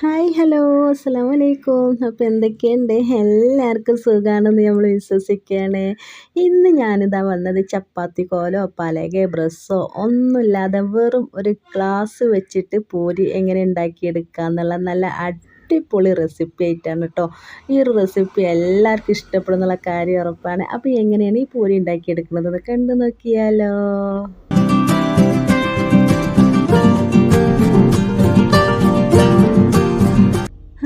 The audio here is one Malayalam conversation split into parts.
ഹായ് ഹലോ അസ്സാം വലൈക്കും അപ്പോൾ എന്തൊക്കെയുണ്ട്? എല്ലാവർക്കും സുഖമാണെന്ന് നമ്മൾ വിശ്വസിക്കുകയാണ് ഇന്ന് ഞാനിതാ വന്നത് ചപ്പാത്തി കോലോ പലകെ ബ്രസ്സോ ഒന്നുമില്ലാതെ വെറും ഒരു ഗ്ലാസ് വെച്ചിട്ട് പൂരി എങ്ങനെ ഉണ്ടാക്കിയെടുക്കുക എന്നുള്ള നല്ല അടിപൊളി റെസിപ്പി ആയിട്ടാണ് കേട്ടോ ഈ ഒരു റെസിപ്പി എല്ലാവർക്കും ഇഷ്ടപ്പെടുന്നുള്ള കാര്യം ഉറപ്പാണ്. അപ്പോൾ എങ്ങനെയാണ് ഈ പൂരി ഉണ്ടാക്കിയെടുക്കുന്നത്? കണ്ടു നോക്കിയാലോ.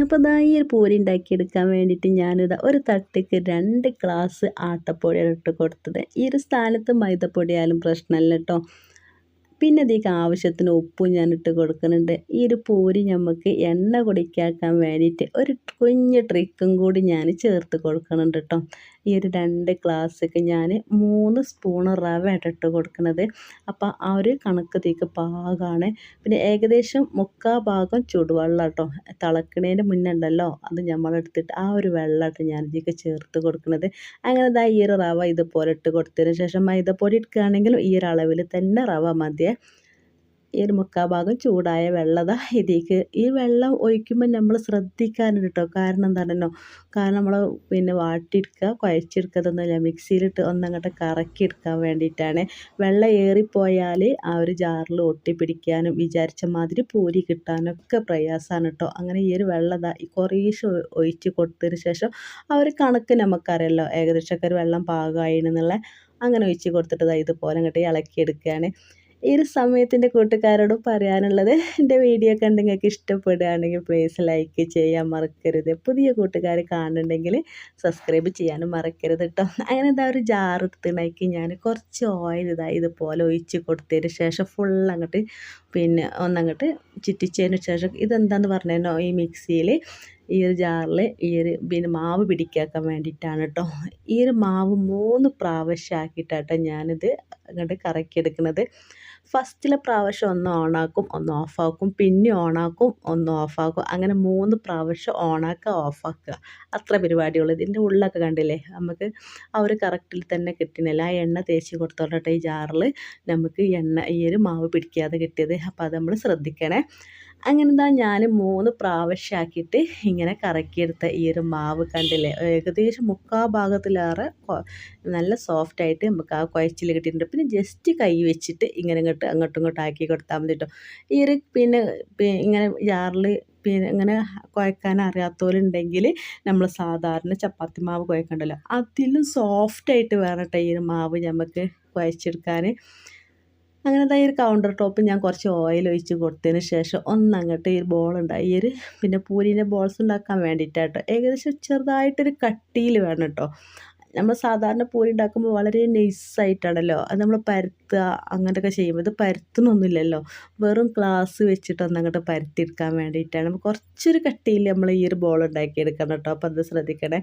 അപ്പോൾ ഇതാ ഈ ഒരു പൂരി ഉണ്ടാക്കിയെടുക്കാൻ വേണ്ടിയിട്ട് ഞാനിതാ ഒരു തട്ടിക്ക് രണ്ട് ഗ്ലാസ് ആട്ടപ്പൊടിയാണ് ഇട്ട് കൊടുത്തത്. ഈ ഒരു സ്ഥാനത്ത് മൈദപ്പൊടിയായാലും പ്രശ്നമല്ല കേട്ടോ പിന്നെ ഇതിലേക്ക് ആവശ്യത്തിന് ഉപ്പും ഞാൻ ഇട്ട് കൊടുക്കുന്നുണ്ട്. ഈ ഒരു പൂരി നമുക്ക് എണ്ണ കുടിക്കാക്കാൻ വേണ്ടിയിട്ട് ഒരു കുഞ്ഞ് ട്രിക്കും കൂടി ഞാൻ ചേർത്ത് കൊടുക്കുന്നുണ്ട് കേട്ടോ ഈ ഒരു രണ്ട് ഗ്ലാസ്സൊക്കെ ഞാൻ മൂന്ന് സ്പൂൺ റവ ഇട്ടിട്ട് കൊടുക്കുന്നത്. അപ്പോൾ ആ ഒരു കണക്ക് തീക്ക് പാകമാണ് പിന്നെ ഏകദേശം മുക്കാൽ ഭാഗം ചൂടുവെള്ളം കേട്ടോ തിളക്കണേന്റെ മുന്നുണ്ടല്ലോ അത് നമ്മളെടുത്തിട്ട് ആ ഒരു വെള്ളമായിട്ട് ഞാൻ ഇതിലേക്ക് ചേർത്ത് കൊടുക്കുന്നത്. അങ്ങനെ ഈ ഒരു റവ ഇതുപോലെ ഇട്ട് കൊടുത്തതിന് ശേഷം മൈദപ്പൊടി എടുക്കുകയാണെങ്കിലും ഈ ഒരു അളവിൽ തന്നെ റവ മതിയെ ഈ ഒരു മുക്കാൽ ഭാഗം ചൂടായ വെള്ളത ഇതിലേക്ക്. ഈ വെള്ളം ഒഴിക്കുമ്പോൾ നമ്മൾ ശ്രദ്ധിക്കാനുണ്ട് കേട്ടോ കാരണം എന്താണെന്നോ? കാരണം നമ്മൾ പിന്നെ വാട്ടിയെടുക്കുക കുഴച്ചെടുക്കുന്നതൊന്നുമില്ല മിക്സിയിലിട്ട് ഒന്നങ്ങോട്ട് കറക്കിയെടുക്കാൻ വേണ്ടിയിട്ടാണ്. വെള്ളം ഏറിപ്പോയാൽ ആ ഒരു ജാറിൽ ഒട്ടിപ്പിടിക്കാനും വിചാരിച്ച മാതിരി പൂരി കിട്ടാനൊക്കെ പ്രയാസമാണ് കേട്ടോ അങ്ങനെ ഈ ഒരു വെള്ളം കുറേശ്ശെ ഒഴിച്ച് കൊടുത്തതിന് ശേഷം ആ ഒരു കണക്ക് നമുക്കറിയാമല്ലോ ഏകദേശമൊക്കെ ഒരു വെള്ളം പാകമായി എന്നുള്ള അങ്ങനെ ഒഴിച്ച് കൊടുത്തിട്ട് ഇതുപോലെ അങ്ങോട്ട് ഇളക്കിയെടുക്കുകയാണ് ഈ ഒരു സമയത്തിന്റെ കൂട്ടുകാരോട് പറയാനുള്ളത് എന്റെ വീഡിയോ കണ്ട് നിങ്ങൾക്ക് ഇഷ്ടപ്പെടുകയാണെങ്കിൽ പ്ലീസ് ലൈക്ക് ചെയ്യാൻ മറക്കരുത്. പുതിയ കൂട്ടുകാർ കാണുന്നുണ്ടെങ്കിൽ സബ്സ്ക്രൈബ് ചെയ്യാനും മറക്കരുത് കേട്ടോ അങ്ങനെ ഇതാ ഒരു ജാർ എടുത്തിണക്കി ഞാൻ കുറച്ച് ഓയിൽ ഇതാ ഇതുപോലെ ഒഴിച്ച് കൊടുത്തതിന് ശേഷം ഫുൾ അങ്ങോട്ട് പിന്നെ ഒന്നങ്ങോട്ട് ചുറ്റിച്ചതിന് ശേഷം ഇതെന്താന്ന് പറഞ്ഞോ ഈ മിക്സിയിൽ ഈ ഒരു ജാറിൽ ഈ ഒരു പിന്നെ മാവ് പിടിക്കാക്കാൻ വേണ്ടിയിട്ടാണ് കേട്ടോ. ഈ ഒരു മാവ് മൂന്ന് പ്രാവശ്യം ആക്കിയിട്ടാട്ടോ ഞാനിത് അങ്ങോട്ട് കറക്കിയെടുക്കുന്നത്. ഫസ്റ്റിലെ പ്രാവശ്യം ഒന്ന് ഓണാക്കും ഒന്ന് ഓഫാക്കും പിന്നെ ഓണാക്കും ഒന്ന് ഓഫാക്കും. അങ്ങനെ മൂന്ന് പ്രാവശ്യം ഓണാക്കുക ഓഫാക്കുക അത്ര പരിപാടിയുള്ളൂ. ഇതിന്റെ ഉള്ളൊക്കെ കണ്ടില്ലേ? നമുക്ക് ആ ഒരു കറക്റ്റിൽ തന്നെ കിട്ടണില്ല. ആ എണ്ണ തേച്ച് കൊടുത്തോട്ടെ ഈ ജാറിൽ നമുക്ക് എണ്ണ ഈ ഒരു മാവ് പിടിക്കാതെ കിട്ടിയത്. അപ്പോൾ അത് നമ്മൾ ശ്രദ്ധിക്കണേ. അങ്ങനെ എന്താ ഞാൻ മൂന്ന് പ്രാവശ്യമാക്കിയിട്ട് ഇങ്ങനെ കറക്കിയെടുത്ത ഈ ഒരു മാവ് കണ്ടില്ലേ? ഏകദേശം മുക്കാ ഭാഗത്തിലേറെ നല്ല സോഫ്റ്റായിട്ട് നമുക്ക് ആ കുഴച്ചിൽ കിട്ടിയിട്ടുണ്ട്. പിന്നെ ജസ്റ്റ് കൈ വെച്ചിട്ട് ഇങ്ങനെ ഇങ്ങോട്ട് അങ്ങോട്ടും ഇങ്ങോട്ടും ആക്കി കൊടുത്താൽ മതി കേട്ടോ ഈ ഒരു പിന്നെ ഇങ്ങനെ ജാറിൽ പിന്നെ ഇങ്ങനെ കുഴക്കാൻ അറിയാത്തവരുണ്ടെങ്കിൽ നമ്മൾ സാധാരണ ചപ്പാത്തി മാവ് കുഴക്കണ്ടല്ലോ. അതിലും സോഫ്റ്റായിട്ട് വേണം കേട്ടോ ഈ ഒരു മാവ് നമുക്ക് കുഴച്ചെടുക്കാൻ അങ്ങനെ ഈ ഒരു കൗണ്ടർ ടോപ്പ് ഞാൻ കുറച്ച് ഓയിൽ ഒഴിച്ച് കൊടുത്തതിന് ശേഷം ഒന്നങ്ങോട്ട് ഈ ബോൾ ഉണ്ടായി. ഈ ഒരു പിന്നെ പൂരിന്റെ ബോൾസ് ഉണ്ടാക്കാൻ വേണ്ടിയിട്ടാട്ടോ ഏകദേശം ചെറുതായിട്ടൊരു കട്ടിയിൽ വേണം കേട്ടോ നമ്മൾ സാധാരണ പൂരി ഉണ്ടാക്കുമ്പോൾ വളരെ നൈസായിട്ടാണല്ലോ അത് നമ്മൾ പരത്തുക അങ്ങനെയൊക്കെ ചെയ്യുമ്പോൾ ഇത് പരത്തുന്നൊന്നുമില്ലല്ലോ. വെറും ഗ്ലാസ് വെച്ചിട്ട് ഒന്നങ്ങോട്ട് പരത്തിയെടുക്കാൻ വേണ്ടിയിട്ടാണ്. നമ്മൾ കുറച്ചൊരു കട്ടിയിൽ നമ്മൾ ഈ ഒരു ബോൾ ഉണ്ടാക്കിയെടുക്കണം കേട്ടോ അപ്പോൾ അത് ശ്രദ്ധിക്കണേ.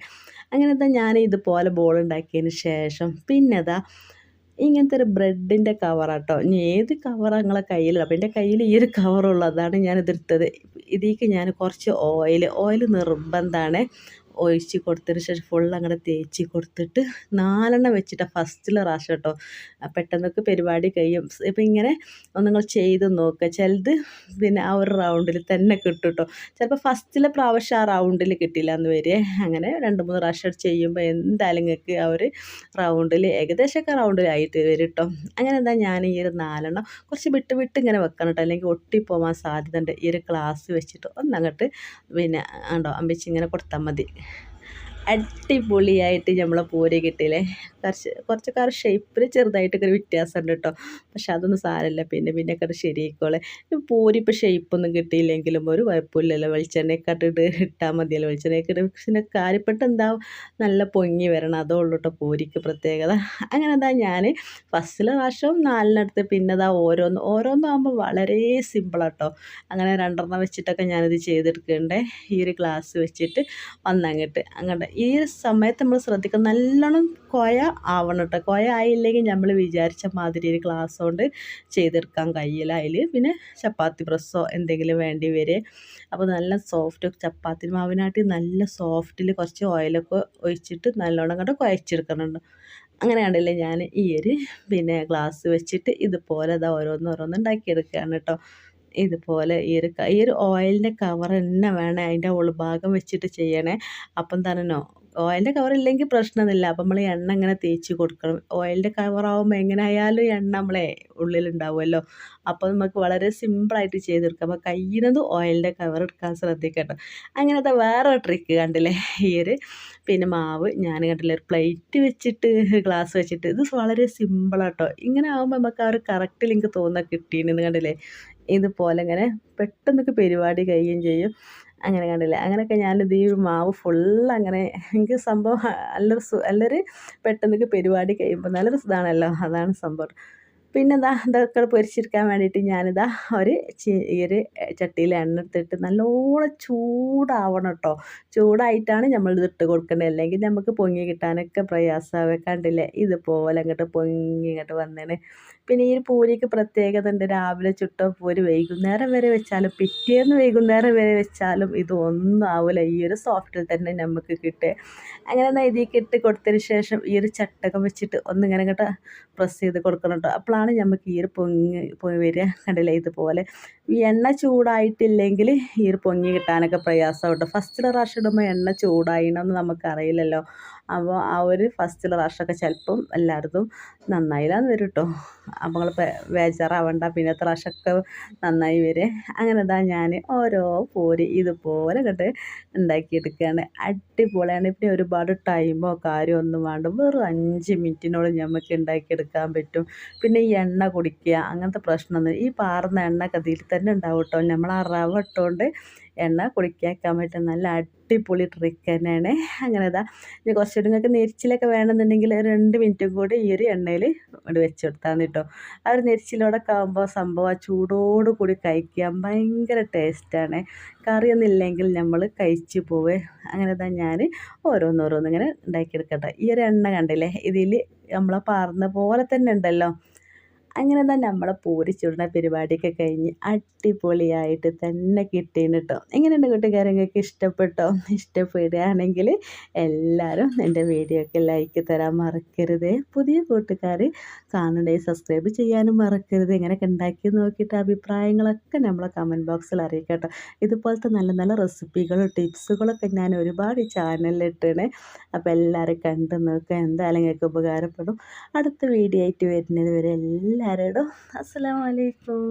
അങ്ങനെ ഞാൻ ഇതുപോലെ ബോൾ ഉണ്ടാക്കിയതിന് ശേഷം പിന്നെ ഇങ്ങനത്തെ ഒരു ബ്രെഡിന്റെ കവറാട്ടോ ഇനി ഏത് കവറാണ് നിങ്ങളെ കയ്യിലുള്ള? അപ്പോൾ എന്റെ കയ്യിൽ ഈ ഒരു കവറുള്ളൂ അതാണ് ഞാൻ ഇതെടുത്തത് ഇതിലേക്ക് ഞാൻ കുറച്ച് ഓയിൽ ഓയിൽ നിർബന്ധമാണ് ഒഴിച്ച് കൊടുത്തതിന് ശേഷം ഫുൾ അങ്ങനെ തേച്ച് കൊടുത്തിട്ട് നാലെണ്ണം വെച്ചിട്ട് ഫസ്റ്റിലെ റാഷ് കേട്ടോ പെട്ടെന്നൊക്കെ പരിപാടി കഴിയും. ഇപ്പം ഇങ്ങനെ ഒന്ന് നിങ്ങൾ ചെയ്ത് നോക്കുക ചിലത് പിന്നെ ആ ഒരു റൗണ്ടിൽ തന്നെ കിട്ടും കേട്ടോ ചിലപ്പോൾ ഫസ്റ്റിലെ പ്രാവശ്യം ആ റൗണ്ടിൽ കിട്ടില്ല എന്ന് വരെ അങ്ങനെ രണ്ട് മൂന്ന് റാഷ് ചെയ്യുമ്പോൾ എന്തായാലും നിങ്ങൾക്ക് ആ ഒരു റൗണ്ടിൽ ഏകദേശമൊക്കെ റൗണ്ടിലായിട്ട് വരും കേട്ടോ അങ്ങനെ എന്താ ഞാൻ ഈ ഒരു നാലെണ്ണം കുറച്ച് വിട്ട് വിട്ട് ഇങ്ങനെ വെക്കണം കേട്ടോ അല്ലെങ്കിൽ ഒട്ടിപ്പോവാൻ സാധ്യത ഉണ്ട് ഈ ഒരു ഗ്ലാസ് വെച്ചിട്ട് ഒന്നങ്ങോട്ട് പിന്നെ ഉണ്ടോ അമ്പിച്ച് ഇങ്ങനെ കൊടുത്താൽ മതി. അടിപൊളിയായിട്ട് നമ്മളെ പൂരി കിട്ടിയില്ലേ? കുറച്ച് കുറച്ചൊക്കെ ആ ഷേപ്പിൽ ചെറുതായിട്ടൊക്കെ ഒരു വ്യത്യാസമുണ്ട് കേട്ടോ പക്ഷെ അതൊന്നും സാരമില്ല. പിന്നെ പിന്നെയൊക്കെ അത് ശരിയായിക്കോളെ. പൂരി ഇപ്പോൾ ഷേപ്പൊന്നും കിട്ടിയില്ലെങ്കിലും ഒരു കുഴപ്പമില്ലല്ലോ. വെളിച്ചെണ്ണയൊക്കെ ഇട്ടാൽ മതിയല്ലോ. വെളിച്ചെണ്ണയൊക്കെ ഇട്ട് പിന്നെ കാര്യപ്പെട്ട് എന്താ നല്ല പൊങ്ങി വരണം. അതേ ഉള്ളൂ കേട്ടോ പൂരിക്ക് പ്രത്യേകത. അങ്ങനെ എന്താ ഞാൻ ഫസ്റ്റിലെ പ്രാവശ്യം നാലിനടുത്ത് പിന്നെ അതാ ഓരോന്ന് ഓരോന്നാകുമ്പോൾ വളരെ സിമ്പിളാട്ടോ അങ്ങനെ രണ്ടെണ്ണം വെച്ചിട്ടൊക്കെ ഞാനിത് ചെയ്തെടുക്കണ്ടേ. ഈ ഒരു ഗ്ലാസ് വെച്ചിട്ട് വന്നങ്ങോട്ട്. അങ്ങോട്ട് ഈ സമയത്ത് നമ്മൾ ശ്രദ്ധിക്കണം. നല്ലോണം കോയ ആവണം കേട്ടോ കോയ ആയില്ലെങ്കിൽ നമ്മൾ വിചാരിച്ച മാതിരി ഒരു ഗ്ലാസ് കൊണ്ട് ചെയ്തെടുക്കാൻ കഴിയില്ല. അതിൽ പിന്നെ ചപ്പാത്തി പ്രസ്സോ എന്തെങ്കിലും വേണ്ടി വരെ അപ്പോൾ നല്ല സോഫ്റ്റ് ചപ്പാത്തി മാവിനാട്ടി നല്ല സോഫ്റ്റിൽ കുറച്ച് ഓയിലൊക്കെ ഒഴിച്ചിട്ട് നല്ലോണം കണ്ട് കുഴച്ചെടുക്കണുണ്ട് അങ്ങനെ ഞാൻ ഈ ഒരു പിന്നെ ഗ്ലാസ് വെച്ചിട്ട് ഇതുപോലെ അതാ ഓരോന്ന് ഓരോന്ന് ഉണ്ടാക്കിയെടുക്കുകയാണ് കേട്ടോ ഇതുപോലെ ഈ ഒരു ഈ ഒരു ഓയിലിന്റെ കവർ തന്നെ വേണേ അതിന്റെ ഉൾഭാഗം വെച്ചിട്ട് ചെയ്യണേ. അപ്പം തരണോ ഓയിലിന്റെ കവർ ഇല്ലെങ്കിൽ പ്രശ്നമൊന്നുമില്ല അപ്പം നമ്മൾ എണ്ണ ഇങ്ങനെ തേച്ച് കൊടുക്കണം. ഓയിലിന്റെ കവറാകുമ്പോൾ എങ്ങനെ ആയാലും എണ്ണ നമ്മളെ ഉള്ളിലുണ്ടാവുമല്ലോ. അപ്പോൾ നമുക്ക് വളരെ സിമ്പിളായിട്ട് ചെയ്തെടുക്കാം അപ്പോൾ കഴിയുന്നതും ഓയിലിന്റെ കവർ എടുക്കാൻ ശ്രദ്ധിക്കട്ടോ. അങ്ങനത്തെ വേറെ ട്രിക്ക് കണ്ടില്ലേ? ഈ ഒരു പിന്നെ മാവ് ഞാൻ കണ്ടില്ലേ ഒരു പ്ലേറ്റ് വെച്ചിട്ട് ഗ്ലാസ് വെച്ചിട്ട്. ഇത് വളരെ സിമ്പിളാട്ടോ ഇങ്ങനെ ആകുമ്പോൾ നമുക്ക് ആ ഒരു കറക്റ്റ് ലിങ്ക് തോന്നുക കിട്ടിയെന്ന് കണ്ടില്ലേ? ഇതുപോലെ ഇങ്ങനെ പെട്ടെന്നൊക്കെ പരിപാടി കഴിയുകയും ചെയ്യും. അങ്ങനെ കണ്ടില്ല? അങ്ങനെയൊക്കെ ഞാനിത് ഈ മാവ് ഫുൾ അങ്ങനെ എനിക്ക് സംഭവം നല്ലൊരു നല്ലൊരു പെട്ടെന്നൊക്കെ പരിപാടി കഴിയുമ്പോൾ നല്ലൊരു ഇതാണല്ലോ അതാണ് സംഭവം. പിന്നെ ഇതാ ഇതൊക്കെ പൊരിച്ചെടുക്കാൻ വേണ്ടിയിട്ട് ഞാനിതാ ഒരു ഈ ഒരു ചട്ടിയിൽ എണ്ണ എടുത്തിട്ട് നല്ലോണം ചൂടാവണം കേട്ടോ. ചൂടായിട്ടാണ് നമ്മൾ ഇട്ട് കൊടുക്കേണ്ടത് അല്ലെങ്കിൽ നമുക്ക് പൊങ്ങി കിട്ടാനൊക്കെ പ്രയാസമാവേ കണ്ടില്ലേ? ഇതുപോലെ അങ്ങോട്ട് പൊങ്ങി ഇങ്ങോട്ട് വന്നേന് പിന്നെ ഈ പൂരിക്ക് പ്രത്യേകത ഉണ്ട്. രാവിലെ ചുട്ട പൂരി വൈകുന്നേരം വരെ വെച്ചാലും പിറ്റേന്ന് വൈകുന്നേരം വരെ വെച്ചാലും ഇതൊന്നും ആവില്ല ഈ ഒരു സോഫ്റ്റിൽ തന്നെ നമുക്ക് കിട്ടുക അങ്ങനെ ഇതിലേക്ക് ഇട്ട് കൊടുത്തതിന് ശേഷം ഈ ഒരു ചട്ടകം വെച്ചിട്ട് ഒന്നിങ്ങനെ ഇങ്ങോട്ട് പ്രസ് ചെയ്ത് കൊടുക്കണം കേട്ടോ. അപ്പോഴാണ് നമുക്ക് ഈ ഒരു പൊങ്ങി വരിക കണ്ടില്ലേ ഇതുപോലെ. എണ്ണ ചൂടായിട്ടില്ലെങ്കിൽ ഈർ പൊങ്ങി കിട്ടാനൊക്കെ പ്രയാസമുണ്ട് ഫസ്റ്റ് പ്രാവശ്യം ഇടുമ്പോൾ എണ്ണ ചൂടായിണമെന്ന് നമുക്കറിയില്ലല്ലോ. അപ്പോൾ ആ ഒരു ഫസ്റ്റിലെ റഷൊക്കെ ചിലപ്പം എല്ലായിടത്തും നന്നായില്ലാന്ന് വരും കേട്ടോ. അപ്പോൾ നിങ്ങൾ ബേജാറാവണ്ട. പിന്നത്തെ പ്രാവശ്യമൊക്കെ നന്നായി വരെ. അങ്ങനെ ഇതാ ഞാൻ ഓരോ പോരി ഇതുപോലെ കണ്ട് ഉണ്ടാക്കിയെടുക്കുകയാണ്. അടിപൊളിയാണ്. പിന്നെ ഒരുപാട് ടൈമോ കാര്യമോ ഒന്നും വേണ്ട. വെറും അഞ്ച് മിനിറ്റിനോളം നമുക്ക് ഉണ്ടാക്കിയെടുക്കാൻ പറ്റും. പിന്നെ ഈ എണ്ണ കുടിക്കുക അങ്ങനത്തെ പ്രശ്നമൊന്നും ഈ പാറുന്ന എണ്ണ കതിയിൽ തന്നെ ഉണ്ടാവും കേട്ടോ. നമ്മൾ ആ റവ ഇട്ടുകൊണ്ട് എണ്ണ കുളിക്കാക്കാൻ പറ്റും നല്ല അടിപൊളി ട്രിക്ക് തന്നെയാണ്. അങ്ങനെ ഇതാ ഇനി കുറച്ചുകൂടി നിങ്ങൾക്ക് നെരിച്ചിലൊക്കെ വേണമെന്നുണ്ടെങ്കിൽ രണ്ട് മിനിറ്റും കൂടി ഈ ഒരു എണ്ണയിൽ ഇവിടെ വെച്ച് കൊടുത്താൽ മതി കേട്ടോ ആ ഒരു നെരിച്ചിലോടൊക്കെ ആകുമ്പോൾ സംഭവം ആ ചൂടോട് കൂടി കഴിക്കാൻ ഭയങ്കര ടേസ്റ്റാണ് കറിയൊന്നും ഇല്ലെങ്കിൽ നമ്മൾ കഴിച്ചു പോവേ. അങ്ങനെ ഇതാ ഞാൻ ഓരോന്നോരോന്നിങ്ങനെ ഉണ്ടാക്കിയെടുക്കട്ടെ ഈ ഒരു എണ്ണ കണ്ടില്ലേ? ഇതിൽ നമ്മളെ പാർന്ന പോലെ തന്നെ ഉണ്ടല്ലോ. അങ്ങനെ തന്നെ നമ്മളെ പൂരി ചുടുന്ന പരിപാടിയൊക്കെ കഴിഞ്ഞ് അടിപൊളിയായിട്ട് തന്നെ കിട്ടീന് കേട്ടോ എങ്ങനെയുണ്ട് കൂട്ടുകാരെ നിങ്ങൾക്ക് ഇഷ്ടപ്പെട്ടോ? ഇഷ്ടപ്പെടുകയാണെങ്കിൽ എല്ലാവരും എന്റെ വീഡിയോ ഒക്കെ ലൈക്ക് തരാൻ മറക്കരുത്. പുതിയ കൂട്ടുകാർ കാണണ്ടേ സബ്സ്ക്രൈബ് ചെയ്യാനും മറക്കരുത്. ഇങ്ങനെയൊക്കെ ഉണ്ടാക്കി നോക്കിയിട്ട് അഭിപ്രായങ്ങളൊക്കെ നമ്മളെ കമന്റ് ബോക്സിൽ അറിയിക്കട്ടോ. ഇതുപോലത്തെ നല്ല നല്ല റെസിപ്പികളും ടിപ്സുകളൊക്കെ ഞാൻ ഒരുപാട് ചാനലിൽ ചാനലിലിട്ടാണ് അപ്പോൾ എല്ലാവരും കണ്ടു നോക്കുക. എന്തായാലും ഉപകാരപ്പെടും. അടുത്ത വീഡിയോ ആയിട്ട് വരുന്നത് വരെ എല്ലാവരോടും അസ്സലാമലൈക്കും